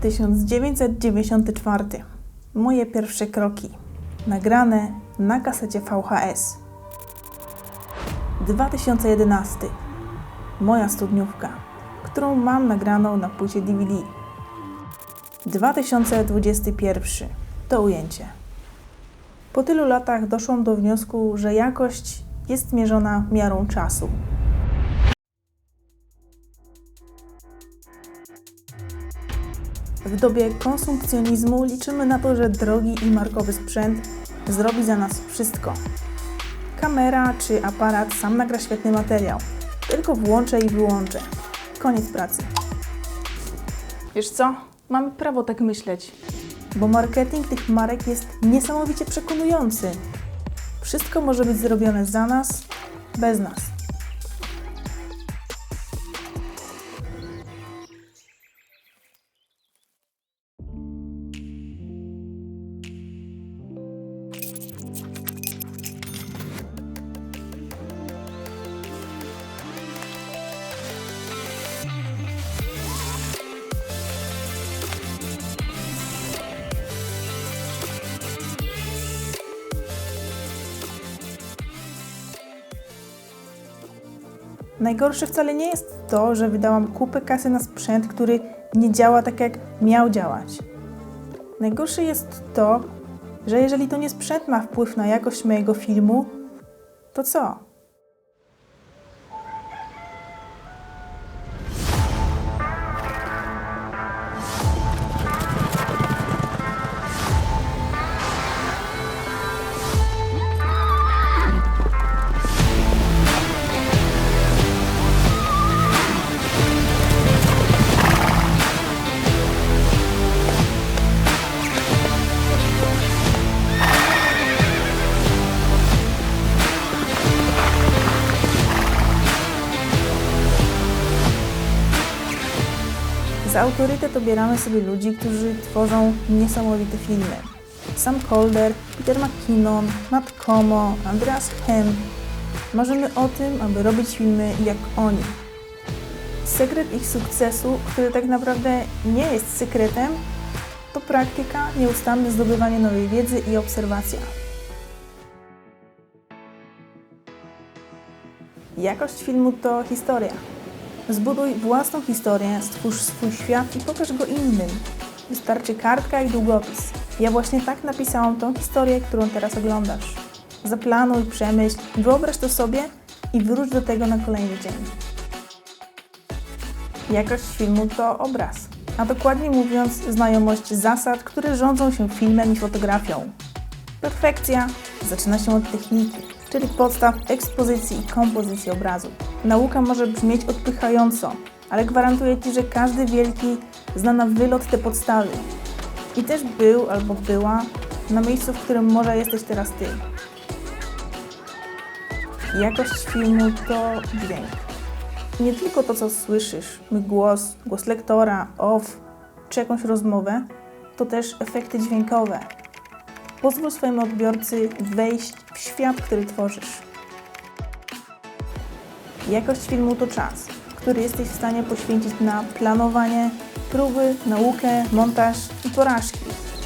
1994. Moje pierwsze kroki. Nagrane na kasecie VHS. 2011. Moja studniówka, którą mam nagraną na płycie DVD. 2021. To ujęcie. Po tylu latach doszłam do wniosku, że jakość jest mierzona miarą czasu. W dobie konsumpcjonizmu liczymy na to, że drogi i markowy sprzęt zrobi za nas wszystko. Kamera czy aparat sam nagra świetny materiał. Tylko włączę i wyłączę. Koniec pracy. Wiesz co? Mamy prawo tak myśleć, bo marketing tych marek jest niesamowicie przekonujący. Wszystko może być zrobione za nas, bez nas. Najgorsze wcale nie jest to, że wydałam kupę kasy na sprzęt, który nie działa tak, jak miał działać. Najgorsze jest to, że jeżeli to nie sprzęt ma wpływ na jakość mojego filmu, to co? Za autorytet obieramy sobie ludzi, którzy tworzą niesamowite filmy. Sam Calder, Peter McKinnon, Matt Como, Andreas Hem. Marzymy o tym, aby robić filmy jak oni. Sekret ich sukcesu, który tak naprawdę nie jest sekretem, to praktyka, nieustanne zdobywanie nowej wiedzy i obserwacja. Jakość filmu to historia. Zbuduj własną historię, stwórz swój świat i pokaż go innym. Wystarczy kartka i długopis. Ja właśnie tak napisałam tą historię, którą teraz oglądasz. Zaplanuj, przemyśl, wyobraź to sobie i wróć do tego na kolejny dzień. Jakość filmu to obraz, a dokładnie mówiąc, znajomość zasad, które rządzą się filmem i fotografią. Perfekcja zaczyna się od techniki, czyli podstaw ekspozycji i kompozycji obrazu. Nauka może brzmieć odpychająco, ale gwarantuję Ci, że każdy wielki zna na wylot te podstawy. I też był albo była na miejscu, w którym może jesteś teraz Ty. Jakość filmu to dźwięk. Nie tylko to, co słyszysz, mój głos, głos lektora, off czy jakąś rozmowę, to też efekty dźwiękowe, Pozwól swojemu odbiorcy wejść w świat, który tworzysz. Jakość filmu to czas, który jesteś w stanie poświęcić na planowanie, próby, naukę, montaż i porażki,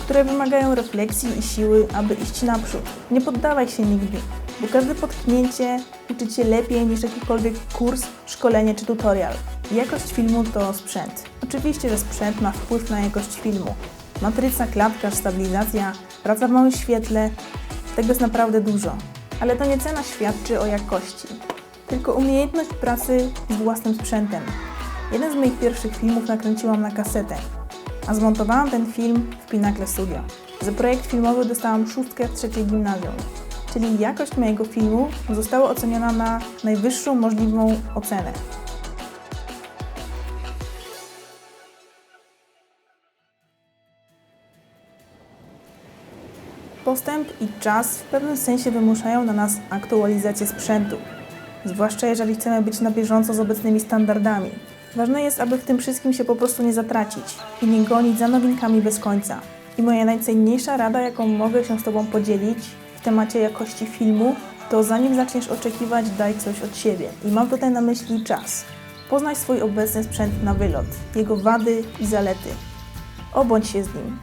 które wymagają refleksji i siły, aby iść naprzód. Nie poddawaj się nigdy, bo każde potknięcie uczy Cię lepiej niż jakikolwiek kurs, szkolenie czy tutorial. Jakość filmu to sprzęt. Oczywiście, że sprzęt ma wpływ na jakość filmu. Matryca, klatka, stabilizacja, praca w małym świetle, tego jest naprawdę dużo. Ale to nie cena świadczy o jakości, tylko umiejętność pracy z własnym sprzętem. Jeden z moich pierwszych filmów nakręciłam na kasetę, a zmontowałam ten film w Pinnacle Studio. Za projekt filmowy dostałam szóstkę w trzeciej gimnazjum, czyli jakość mojego filmu została oceniona na najwyższą możliwą ocenę. Postęp i czas w pewnym sensie wymuszają na nas aktualizację sprzętu, zwłaszcza jeżeli chcemy być na bieżąco z obecnymi standardami. Ważne jest, aby w tym wszystkim się po prostu nie zatracić i nie gonić za nowinkami bez końca. I moja najcenniejsza rada, jaką mogę się z Tobą podzielić w temacie jakości filmu, to zanim zaczniesz oczekiwać, daj coś od siebie. I mam tutaj na myśli czas. Poznaj swój obecny sprzęt na wylot, jego wady i zalety. Obądź się z nim.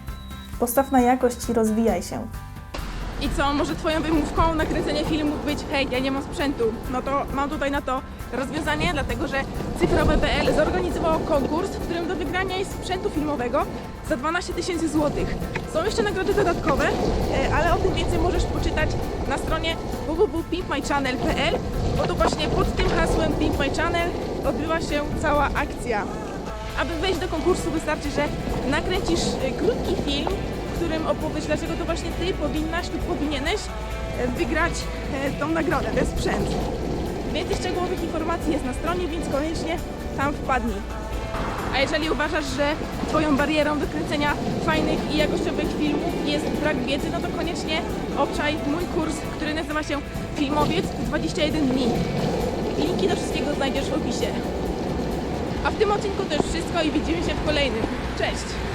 Postaw na jakość i rozwijaj się. I co, może twoją wymówką na kręcenie filmu być hej, ja nie mam sprzętu. No to mam tutaj na to rozwiązanie, dlatego że cyfrowe.pl zorganizowało konkurs, w którym do wygrania jest sprzętu filmowego za 12 tysięcy złotych. Są jeszcze nagrody dodatkowe, e, ale o tym więcej możesz poczytać na stronie www.pimpmychannel.pl, bo to właśnie pod tym hasłem Pimp My Channel odbywa się cała akcja. Aby wejść do konkursu wystarczy, że nakręcisz e, krótki film, którym opowiesz, dlaczego to właśnie ty powinnaś lub powinieneś e, wygrać e, tą nagrodę, ten sprzęt. Więcej szczegółowych informacji jest na stronie, więc koniecznie tam wpadnij. A jeżeli uważasz, że Twoją barierą do kręcenia fajnych i jakościowych filmów jest brak wiedzy, no to koniecznie obczaj mój kurs, który nazywa się Filmowiec 21 dni. Linki do wszystkiego znajdziesz w opisie. A w tym odcinku to już wszystko i widzimy się w kolejnym. Cześć!